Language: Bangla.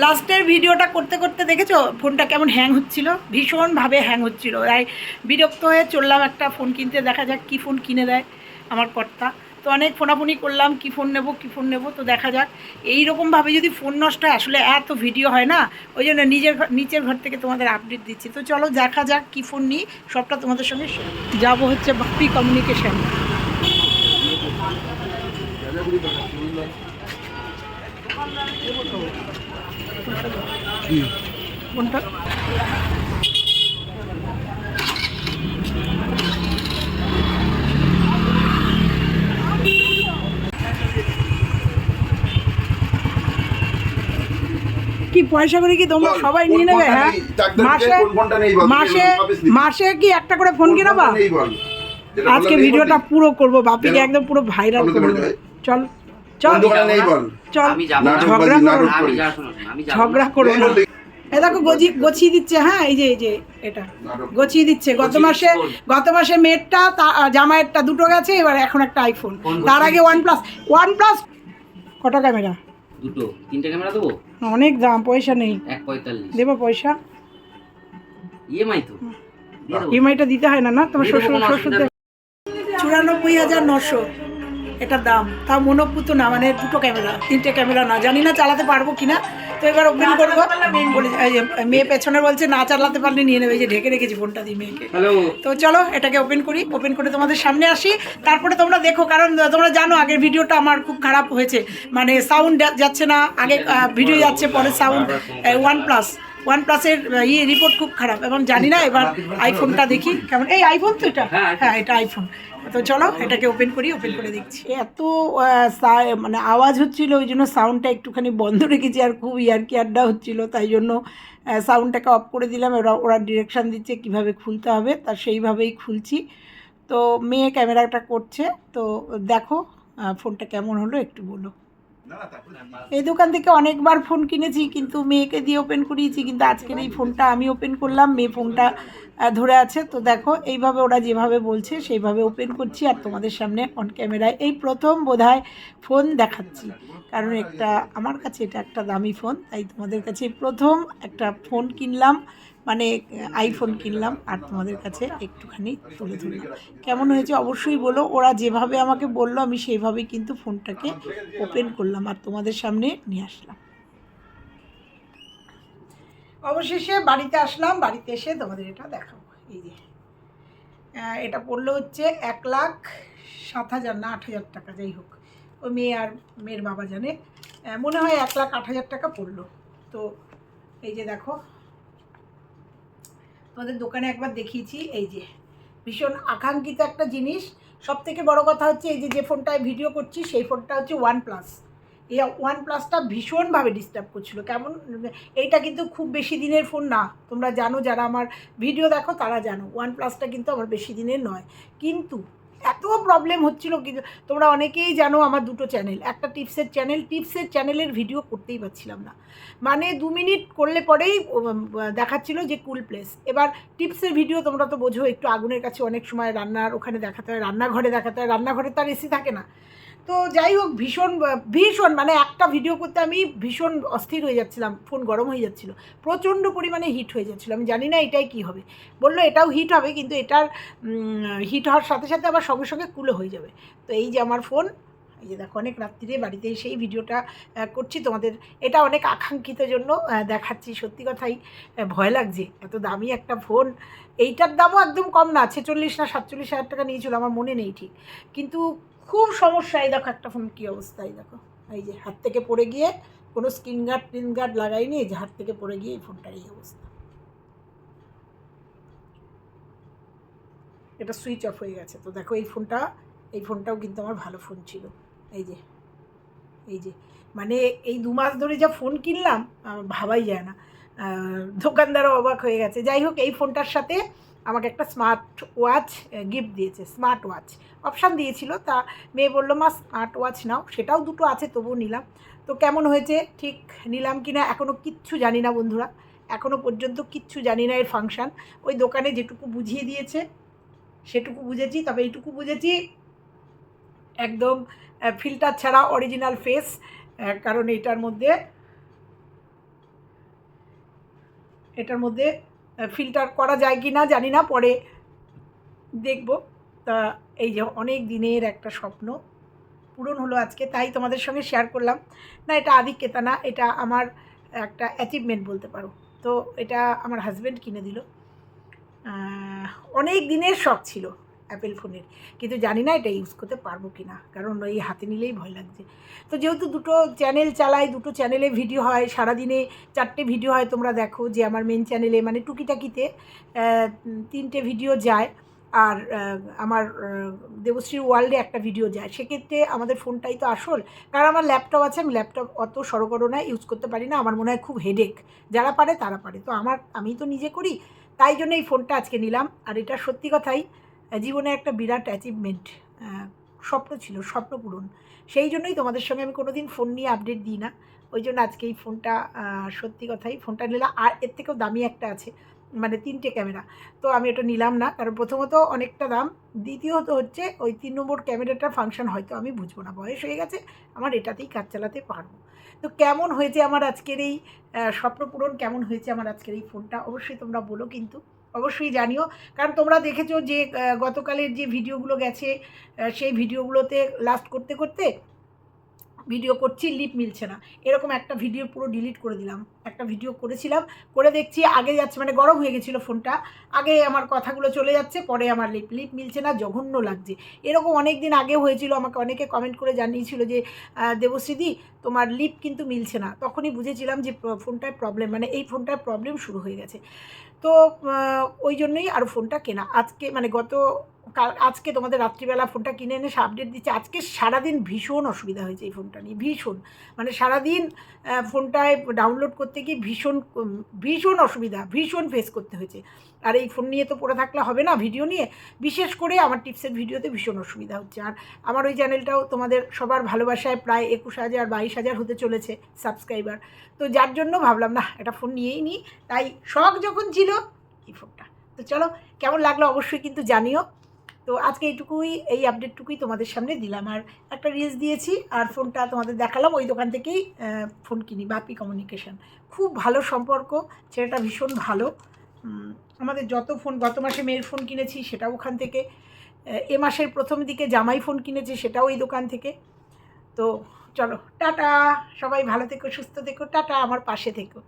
লাস্টের ভিডিওটা করতে করতে দেখেছ? ফোনটা কেমন হ্যাং হচ্ছিল? ভীষণভাবে হ্যাং হচ্ছিল। তাই বিরক্ত হয়ে চললাম একটা ফোন কিনতে, দেখা যাক কী ফোন কিনে দেয় আমার কর্তা। তো অনেক ফোনাফোনি করলাম, কী ফোন নেব, কী ফোন নেব, তো দেখা যাক। এই রকমভাবে যদি ফোন নষ্ট হয়, আসলে এত ভিডিও হয় না, ওই জন্য নিজের নিচের ঘর থেকে তোমাদের আপডেট দিচ্ছি। তো চলো দেখা যাক কী ফোন নিই, সবটা তোমাদের সঙ্গে। যাব হচ্ছে বাপি কমিউনিকেশন কোনটা কি পয়সা করে কি তোমরা সবাই নিয়ে নেবে হ্যাঁ? মাসে মাসে। মাসে কি একটা করে ফোন কোন কিনাবা? আজকে ভিডিওটা পুরো করব বাপিকে একদম পুরো ভাইরাল করব চল। ঝগড়া করো। না। এ দেখো গছিয়ে দিচ্ছে হ্যাঁ এই যে এই যে এটা। গছিয়ে দিচ্ছে। গত মাসে গত মাসে মেয়েরটা তা- জামাইয়েরটা দুটো গেছে এবার এখন একটা আইফোন তার আগে ওয়ান প্লাস ওয়ান প্লাস কটা ক্যামেরা দুটো। তিনটে ক্যামেরা দেবো? অনেক দাম পয়সা নেই। এক পঁয়তাল্লিশ। দেবো পয়সা? ইএমআই তো। দিয়ে দেবো। ইএমআইটা দিতে হয় না না? তোমার শ্বশুর শ্বশুর চুরানব্বই হাজার নশো। এটার দাম। তাও মনোপুত না মানে দুটো ক্যামেরা তিনটে ক্যামেরা না। জানি না চালাতে পারব কিনা। তো এবার ওপেন করব। মেয়ে পেছনে বলছে না চালাতে পারলে নিয়ে নেবে। যে ঢেকে রেখেছি ফোনটা দিয়ে মেয়েকে। তো চলো এটাকে ওপেন করি। ওপেন করে তোমাদের সামনে আসি। তারপরে তোমরা দেখো কারণ তোমরা জানো আগের ভিডিওটা আমার খুব খারাপ হয়েছে। মানে সাউন্ড যাচ্ছে না আগে ভিডিও যাচ্ছে পরে সাউন্ড ওয়ান প্লাস ওয়ান প্লাসের ইয়ে রিপোর্ট খুব খারাপ। এবং জানি না এবার আইফোনটা দেখি। কেমন? এই আইফোন তো এটা? হ্যাঁ, হ্যাঁ এটা আইফোন তো চলো, এটাকে ওপেন করি ওপেন করে দেখছি। এত মানে আওয়াজ হচ্ছিল, ওই জন্য সাউন্ডটা একটুখানি বন্ধ রেখেছি, আর খুব ইয়ারকি আড্ডা হচ্ছিল, তাই জন্য সাউন্ডটাকে অফ করে দিলাম। ওরা ওরা ডিরেকশান দিচ্ছে কীভাবে খুলতে হবে, তা সেইভাবেই খুলছি। তো মেয়ে ক্যামেরাটা করছে, তো দেখো ফোনটা কেমন হলো একটু বলো। এই দোকান থেকে অনেকবার ফোন কিনেছি, কিন্তু মেয়েকে দিয়ে ওপেন করিয়েছি, কিন্তু আজকের এই ফোনটা আমি ওপেন করলাম, মেয়ে ফোনটা ধরে আছে। তো দেখো, এইভাবে ওরা যেভাবে বলছে, সেইভাবে ওপেন করছি, আর তোমাদের সামনে অন ক্যামেরায় এই প্রথম বোধহয় ফোন দেখাচ্ছি। কারণ একটা, আমার কাছে এটা একটা দামি ফোন তাই তোমাদের কাছে প্রথম একটা ফোন কিনলাম। মানে আইফোন কিনলাম আর তোমাদের কাছে একটুখানি তুলে ধরলাম। কেমন হয়েছে অবশ্যই বলো, ওরা যেভাবে আমাকে বলল, আমি সেইভাবেই কিন্তু ফোনটাকে ওপেন করলাম আর তোমাদের সামনে নিয়ে আসলাম। অবশেষে বাড়িতে আসলাম, বাড়িতে এসে তোমাদের এটা দেখাবো। এই যে এটা পড়ল হচ্ছে এক লাখ সাত হাজার না আট হাজার টাকা, যাই হোক। ওই মেয়ে আর মেয়ের বাবা জানে। মনে হয় এক লাখ আট হাজার টাকা পড়ল। তো এই যে দেখো তোমাদের দোকানে একবার দেখিয়েছি, এই যে। ভীষণ আকাঙ্ক্ষিত একটা জিনিস। সব থেকে বড়ো কথা হচ্ছে, এই যে যে ফোনটায় ভিডিও করছি, সেই ফোনটা হচ্ছে ওয়ান প্লাস এই ওয়ান প্লাসটা ভীষণভাবে ডিস্টার্ব করছিল। কেমন, এইটা কিন্তু খুব বেশি দিনের ফোন না। তোমরা জানো, যারা আমার ভিডিও দেখো, তারা জানো ওয়ান প্লাসটা কিন্তু আমার বেশি দিনের নয়। কিন্তু এত প্রবলেম হচ্ছিল কিন্তু তোমরা অনেকেই জানো আমার দুটো চ্যানেল একটা টিপসের চ্যানেল টিপসের চ্যানেলের ভিডিও করতেই পারছিলাম না। মানে দু মিনিট করলে পরেই দেখাচ্ছিল যে কুল প্লেস এবার টিপসের ভিডিও তোমরা তো বোঝো, একটু আগুনের কাছে অনেক সময় রান্নার ওখানে দেখাতে হয়, রান্নাঘরে দেখাতে হয়, রান্নাঘরে তার এসি থাকে না। তো যাই হোক, ভীষণ ভীষণ মানে একটা ভিডিও করতে আমি ভীষণ অস্থির হয়ে যাচ্ছিলাম ফোন গরম হয়ে যাচ্ছিল, প্রচণ্ড পরিমাণে হিট হয়ে যাচ্ছিল। আমি জানি না এটাই কী হবে। বলল এটাও হিট হবে, কিন্তু এটার হিট হওয়ার সাথে সাথে আবার সঙ্গে সঙ্গে কুলো হয়ে যাবে। তো এই যে আমার ফোন, এই যে দেখো অনেক রাত্রিরে বাড়িতে এসে এই ভিডিওটা করছি তোমাদের। এটা অনেক আকাঙ্ক্ষিত জন্য দেখাচ্ছি। সত্যি কথাই ভয় লাগছে। এত দামি একটা ফোন। এইটার দামও একদম কম না, ছেচল্লিশ না সাতচল্লিশ হাজার টাকা নিয়েছিল, আমার মনে নেই ঠিক। কিন্তু খুব সমস্যা, এই দেখো একটা ফোন কী অবস্থা, এই দেখো। এই যে হাত থেকে পড়ে গিয়ে কোনো স্ক্রিন গার্ড টিন গার্ড লাগাইনি এই যে হাত থেকে পড়ে গিয়ে এই ফোনটার এই অবস্থা। এটা সুইচ অফ হয়ে গেছে। তো দেখো এই ফোনটা এই ফোনটাও কিন্তু আমার ভালো ফোন ছিল। এই যে এই যে মানে এই দু মাস ধরে যা ফোন কিনলাম ভাবাই যায় না। দোকানদারও অবাক হয়ে গেছে। যাই হোক, এই ফোনটার সাথে আমাকে একটা স্মার্ট ওয়াচ গিফট দিয়েছে স্মার্ট ওয়াচ অপশান দিয়েছিল, তা মেয়ে বলল, মা স্মার্ট ওয়াচ নাও। সেটাও দুটো আছে, তবুও নিলাম। তো কেমন হয়েছে? ঠিক নিলাম কি না এখনও কিচ্ছু জানি না বন্ধুরা। এখনও পর্যন্ত কিচ্ছু জানি না এর ফাংশান ওই দোকানে যেটুকু বুঝিয়ে দিয়েছে সেটুকু বুঝেছি, তবে এইটুকু বুঝেছি, একদম ফিল্টার ছাড়া অরিজিনাল ফেস কারণ এটার মধ্যে এটার মধ্যে ফিল্টার করা যায় কি না জানি না, পরে দেখব। তা এই যে অনেক দিনের একটা স্বপ্ন পূরণ হলো আজকে, তাই তোমাদের সঙ্গে শেয়ার করলাম। না, এটা আধিক্যতা না, এটা আমার একটা অ্যাচিভমেন্ট বলতে পারো। তো এটা আমার হাজব্যান্ড কিনে দিল। অনেক দিনের শখ ছিল অ্যাপেল ফোনের কিন্তু জানি না এটা ইউজ করতে পারব কি না কারণ ওই হাতে নিলেই ভয় লাগছে। তো যেহেতু দুটো চ্যানেল চালাই, দুটো চ্যানেলে ভিডিও হয়, সারাদিনে চারটে ভিডিও হয় তোমরা দেখো যে আমার মেন চ্যানেলে মানে টুকিটাকিতে তিনটে ভিডিও যায়। আর আমার দেবশ্রীর ওয়ার্ল্ডে একটা ভিডিও যায়। সেক্ষেত্রে আমাদের ফোনটাই তো আসল। কারণ আমার ল্যাপটপ আছে, আমি ল্যাপটপ অত সরগরো না ইউজ করতে পারি না। আমার মনে হয় খুব হেডেক যারা পারে তারা পারে। তো আমার, আমি তো নিজে করি। তাই জন্য এই ফোনটা আজকে নিলাম। আর এটা সত্যি কথাই জীবনে একটা বিরাট অ্যাচিভমেন্ট স্বপ্ন ছিল, স্বপ্ন পূরণ। সেই জন্যই তোমাদের সঙ্গে আমি কোনো দিন ফোন নিয়ে আপডেট দিই না। ওই জন্য আজকে এই ফোনটা সত্যি কথাই ফোনটা নিলাম। আর এর থেকেও দামি একটা আছে। মানে তিনটে ক্যামেরা। তো আমি ওটা নিলাম না, কারণ প্রথমত অনেকটা দাম, দ্বিতীয়ত হচ্ছে ওই তিন নম্বর ক্যামেরাটার ফাংশন হয়তো আমি বুঝব না। বয়স হয়ে গেছে, আমার এটাতেই কাজ চালাতে পারব। তো কেমন হয়েছে আমার আজকের এই স্বপ্নপূরণ কেমন হয়েছে আমার আজকের এই ফোনটা অবশ্যই তোমরা বলো কিন্তু, অবশ্যই জানিও। কারণ তোমরা দেখেছ যে গতকালের যে ভিডিওগুলো গেছে সেই ভিডিওগুলোতে লাস্ট করতে করতে ভিডিও করছি লিপ মিলছে না। এরকম একটা ভিডিও পুরো ডিলিট করে দিলাম। একটা ভিডিও করেছিলাম, করে দেখছি, আগে যাচ্ছে মানে গরম হয়ে গেছিল ফোনটা। আগে আমার কথাগুলো চলে যাচ্ছে, পরে আমার লিপ লিপ মিলছে না, জঘন্য লাগছে। এরকম অনেক দিন আগে হয়েছিল, আমাকে অনেকে কমেন্ট করে জানিয়েছিল যে দেবশ্রীদি, তোমার লিপ কিন্তু মিলছে না। তখনই বুঝেছিলাম যে ফোনটায় প্রবলেম মানে এই ফোনটায় প্রবলেম শুরু হয়ে গেছে। তো ওই জন্যই আর ফোনটা কেনা। আজকে মানে গত আজকে তোমাদের রাত্রিবেলা ফোনটা কিনে এনে আপডেট দিচ্ছে। আজকে সারাদিন ভীষণ অসুবিধা হয়েছে এই ফোনটা নিয়ে, ভীষণ। মানে সারাদিন ফোনটায় ডাউনলোড করতে গিয়ে ভীষণ ভীষণ অসুবিধা, ভীষণ ফেস করতে হয়েছে। আর এই ফোন নিয়ে তো পড়ে থাকলে হবে না ভিডিও নিয়ে। বিশেষ করে আমার টিপসের ভিডিওতে ভীষণ অসুবিধা হচ্ছে। আর আমার ওই চ্যানেলটাও তোমাদের সবার ভালোবাসায় প্রায় একুশ হাজার, বাইশ হাজার হতে চলেছে সাবস্ক্রাইবার তো যার জন্য ভাবলাম না এটা ফোন নিয়েই নিই। তাই শখ যখন ছিল, এই ফোনটা তো চলো, কেমন লাগল অবশ্যই কিন্তু জানিও। তো আজকে এইটুকুই, এই আপডেটটুকুই তোমাদের সামনে দিলাম। আর একটা রিলস দিয়েছি, আর ফোনটা তোমাদের দেখালাম, ওই দোকান থেকেই ফোন কিনি, বাপি কমিউনিকেশন খুব ভালো সম্পর্ক, ছেলেটা ভীষণ ভালো। আমাদের যত ফোন, গত মাসে মেয়ের ফোন কিনেছি সেটাও ওখান থেকে এ মাসের প্রথম দিকে জামাই ফোন কিনেছি, সেটাও এই দোকান থেকে। তো চলো, টাটা! সবাই ভালো থেকো, সুস্থ থেকো, টাটা! আমার পাশে থেকো।